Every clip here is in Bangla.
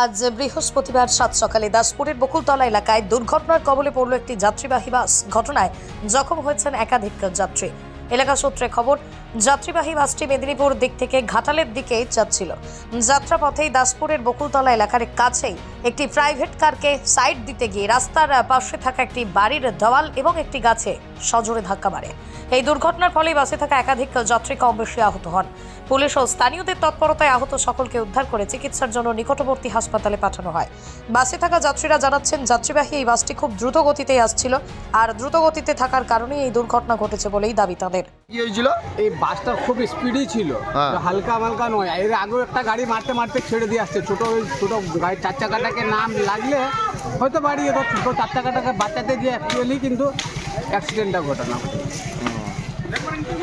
আজ বৃহস্পতিবার সাত সকালে দাসপুরের বকুলতলা এলাকায় দুর্ঘটনার কবলে পড়ল একটি যাত্রীবাহী বাস। ঘটনায় জখম হয়েছেন একাধিক যাত্রী। এলাকা সূত্রে খবর, যাত্রীবাহী বাসটি মেদিনীপুর দিক থেকে ঘাটালের দিকে যাচ্ছিল। যাত্রাপথেই দাসপুরের বকুলতলা এলাকার কাছেই একটি প্রাইভেট কারকে সাইড দিতে গিয়ে রাস্তার পাশে থাকা একটি বাড়ির দেওয়াল এবং একটি গাছে সজোরে ধাক্কা মারে। এই দুর্ঘটনার ফলে বাসে থাকা একাধিক যাত্রী কম বেশি আহত হন। পুলিশ ও স্থানীয়দের তৎপরতায় আহত সকলকে উদ্ধার করে চিকিৎসার জন্য নিকটবর্তী হাসপাতালে পাঠানো হয়। বাসে থাকা যাত্রীরা জানাচ্ছেন যাত্রীবাহী এই বাসটি খুব দ্রুত গতিতে আসছিল আর দ্রুত গতিতে থাকার কারণেই এই দুর্ঘটনা ঘটেছে বলেই দাবি তাদের। কি হয়েছিল? এই বাসটা খুব স্পিডই ছিল। হ্যাঁ। হালকা মালকা নয়। এর আগেও একটা গাড়ি মারতে মারতে ছেড়ে দিয়ে আসছে। ছোটো ছোটো গাড়ি চার চাকাটাকে নাম লাগলে হয়তো বাড়ি এবার ছোটো চার চাকাটাকে বাঁচাতে গিয়ে অ্যাকচুয়ালি কিন্তু অ্যাক্সিডেন্টটা ঘটানো।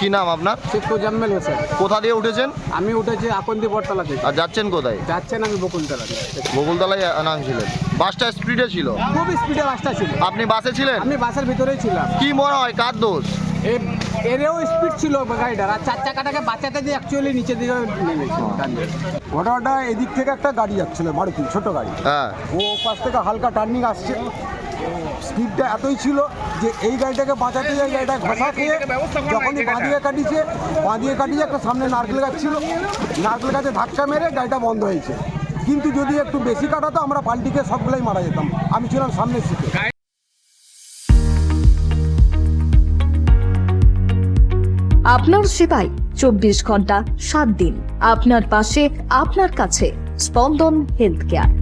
কি নাম আপনার? শেখ তোজাম্মেল হোসেন। কোথা দিয়ে উঠেছেন? আমি উঠেছি আকন্দি বটতলা থেকে। আর যাচ্ছেন কোথায়? যাচ্ছেন আমি বকুলতলা থেকে। বকুলতলায় নামছিলেন বাসটা স্পিডে ছিল? খুব স্পিডে বাসটা ছিল। আপনি বাসে ছিলেন? আমি বাসের ভিতরেই ছিলাম। কি মনে হয় কার দোষ? এরেও স্পিড ছিল গাড়িটার। আর চার চাকাটাকে বাঁচাতে দিয়ে অ্যাকচুয়ালি নিচের দিকে ঘটনাটা এদিক থেকে একটা গাড়ি যাচ্ছিল মারুতি ছোট গাড়ি। হ্যাঁ। ও পাশ থেকে হালকা টার্নিং আসছে। স্পিডটা এতই ছিল যে এই গাড়িটাকে বাঁচাতে যায় গাড়িটা ঘষা খেয়ে যখনই বাঁধিয়ে কাটিয়েছে, বাঁধিয়ে কাটিয়ে একটা সামনে নারকেল গাছ ছিল। নারকেল গাছে ধাক্কা মেরে গাড়িটা বন্ধ হয়েছে। কিন্তু যদি একটু বেশি কাটাতো, আমরা পাল্টিকে সবগুলোই মারা যেতাম। আমি ছিলাম সামনের সিটে। আপনার সেবায় চব্বিশ ঘণ্টা, সাত দিন। আপনার পাশে, আপনার কাছে, স্পন্দন হেলথ কেয়ার।